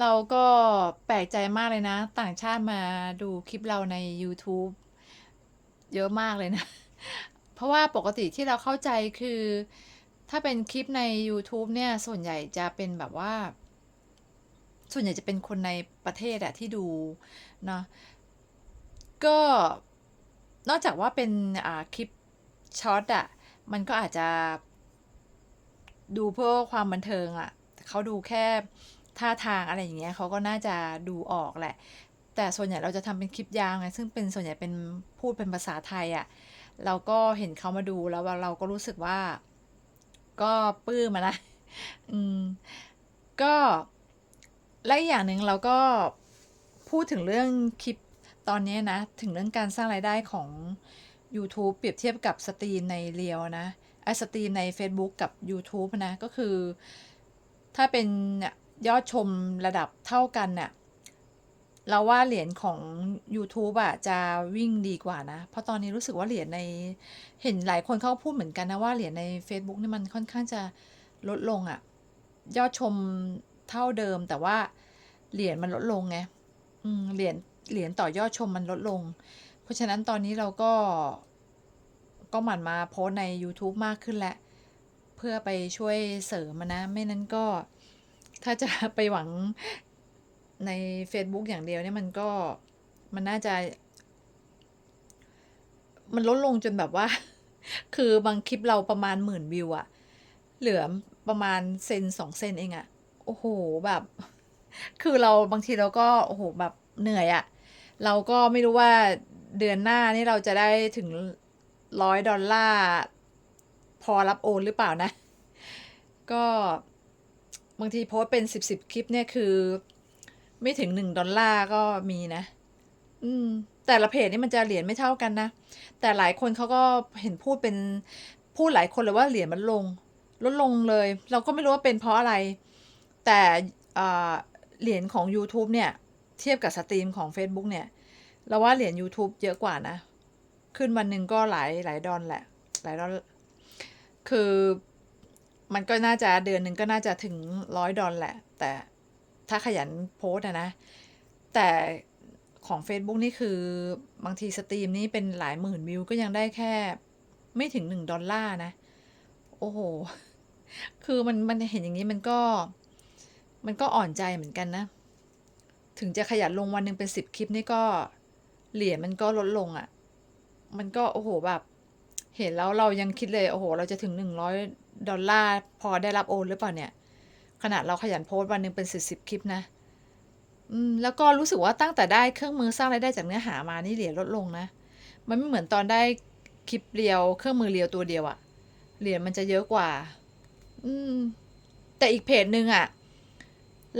เราก็แปลกใจมากเลยนะ ต่างชาติมาดูคลิปเราในยูทูบเยอะมากเลยนะ เพราะว่าปกติที่เราเข้าใจคือ ถ้าเป็นคลิปในยูทูบเนี่ย ส่วนใหญ่จะเป็นแบบว่า ส่วนใหญ่จะเป็นคนในประเทศอะที่ดูเนาะก็นอกจากว่าเป็นคลิปช็อตอะมันก็อาจจะดูเพื่อความบันเทิงอะเขาดูแค่ ท่าทางอะไรอย่างเงี้ยเขาก็น่าจะดูออกแหละ แต่ส่วนใหญ่เราจะทำเป็นคลิปยาวไงซึ่งเป็นส่วนใหญ่เป็นพูดเป็นภาษาไทยอะเราก็เห็นเขามาดูแล้วเราก็รู้สึกว่า ก็ปลื้มนะอืมก็และอีกอย่างหนึ่งเราก็พูดถึงเรื่องคลิปตอนนี้นะ ถึงเรื่องการสร้างรายได้ของยูทูบเปรียบเทียบกับสตรีมใน Reels นะไอสตรีมในเฟซบุ๊กกับยูทูบนะ ก็คือ ถ้าเป็นเนี่ ยอดชมระดับเท่ากันน่ะเราว่าเหรียญของยูทูบอะจะวิ่งดีกว่านะ เพราะตอนนี้รู้สึกว่าเหรียญในเห็นหลายคนเขาพูดเหมือนกันนะว่าเหรียญในเฟซบุ๊กนี่มันค่อนข้างจะลดลงอะยอดชมเท่าเดิม แต่ว่าเหรียญมันลดลงไงเหรียญเหรียญต่อยอดชมมันลดลง เพราะฉะนั้นตอนนี้เราก็ ก็หมั่นมาโพสต์ในยูทูบมากขึ้นแล้วเพื่อไปช่วยเสริมนะ ไม่นั้นก็ ถ้าจะไปหวังในเฟซบุ๊กอย่างเดียวเนี่ยมันก็มันน่าจะ มันลดลงจนแบบว่า คือบางคลิปเราประมาณ10,000วิวอะเหลือประมาณเซน2เซนเองอะโอ้โฮแบบ คือเราบางทีเราก็โอ้โฮแบบเหนื่อยอะเราก็ไม่รู้ว่าเดือนหน้านี่เราจะได้ถึง $100 พอรับโอนหรือเปล่านะ ก็ บางทีโพสเป็น10ๆคลิปเนี่ยคือ ไม่ถึง $1 ก็มีนะ อืม แต่ละเพจนี่มันจะเหรียญไม่เท่ากันนะ แต่หลายคนเขาก็เห็นพูดเป็นพูดหลายคนเลยว่าเหรียญมันลง ลดลงเลย เราก็ไม่รู้ว่าเป็นเพราะอะไร แต่เหรียญของยูทูบเนี่ย เทียบกับสตรีมของเฟซบุ๊กเนี่ย เราว่าเหรียญยูทูบเยอะกว่านะ ขึ้นวันหนึ่งก็หลายหลายดอลแหละ หลายดอลคือ มันก็น่าจะเดือนหนึ่งก็น่าจะถึง $100 แหละ แต่ถ้าขยันโพสอะนะ แต่ของเฟซบุ๊กนี่คือบางทีสตรีมนี่เป็นหลายหมื่นวิวก็ยังได้แค่ไม่ถึง $1 นะ โอ้โฮคือมันมันเห็นอย่างงี้มันก็ มันก็อ่อนใจเหมือนกันนะ ถึงจะขยันลงวันหนึ่งเป็น10คลิปนี่ก็เหรียญมันก็ลดลงอะมันก็โอ้โฮแบบ เห็นแล้วเรายังคิดเลย โอ้โฮเราจะถึงหนึ่งร้อย $100 พอได้รับโอนหรือเปล่าเนี่ย ขนาดเราขยันโพสต์วันหนึ่งเป็น10ๆคลิปนะอืมแล้วก็รู้สึกว่าตั้งแต่ได้เครื่องมือสร้างรายได้จากเนื้อหามานี่เหรียญลดลงนะ มันไม่เหมือนตอนได้คลิป Reels เครื่องมือ Reels ตัวเดียวอะเหรียญมันจะเยอะกว่า อืม แต่อีกเพจหนึ่งอะ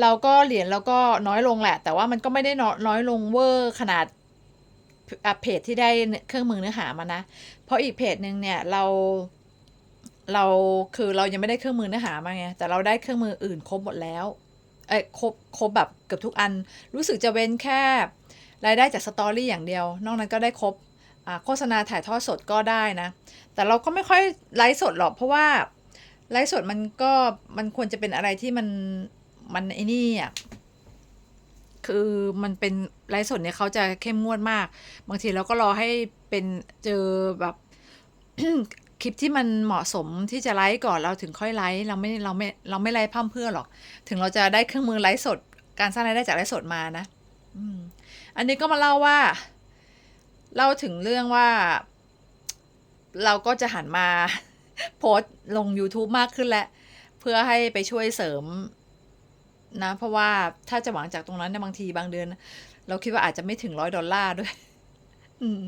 เราก็เหรียญเราก็น้อยลงแหละ แต่ว่ามันก็ไม่ได้น้อยน้อยลงเวอร์ขนาดเพจที่ได้เนเครื่องมือเนื้อหามานะ เพราะอีกเพจหนึ่งเนี่ยเรา เราคือเรายังไม่ได้เครื่องมือเนื้อหามาไงแต่เราได้เครื่องมืออื่นครบหมดแล้วเอ๊ยครบครบแบบเกือบทุกอัน รู้สึกจะเว้นแค่รายได้จาก Story อย่างเดียวนอกนั้นก็ได้ครบโฆษณาถ่ายทอดสดก็ได้นะ แต่เราก็ไม่ค่อยไลฟ์สดหรอกเพราะว่าไลฟ์สดมันก็มันควรจะเป็นอะไรที่มันมันไอ้นี่อะคือมันเป็นไลฟ์สดเนี่ยเขาจะเข้มงวดมาก บางทีเราก็รอให้เป็นเจอแบบ คลิปที่มันเหมาะสมที่จะไลฟ์ก่อนเราถึงค่อยไลฟ์เราไม่เราไม่เราไม่ไลฟ์พร่ำเพื่อหรอก ถึงเราจะได้เครื่องมือไลฟ์สด การสร้างรายได้จากไลฟ์สดมานะอันนี้ก็มาเล่าว่าเล่าถึงเรื่องว่า เราก็จะหันมาโพสต์ลงยูทูบมากขึ้นแล้วเพื่อให้ไปช่วยเสริมนะ เพราะว่าถ้าจะหวังจากตรงนั้นเนี่ยบางทีบางเดือน เราคิดว่าอาจจะไม่ถึง $100 ด้วย อืม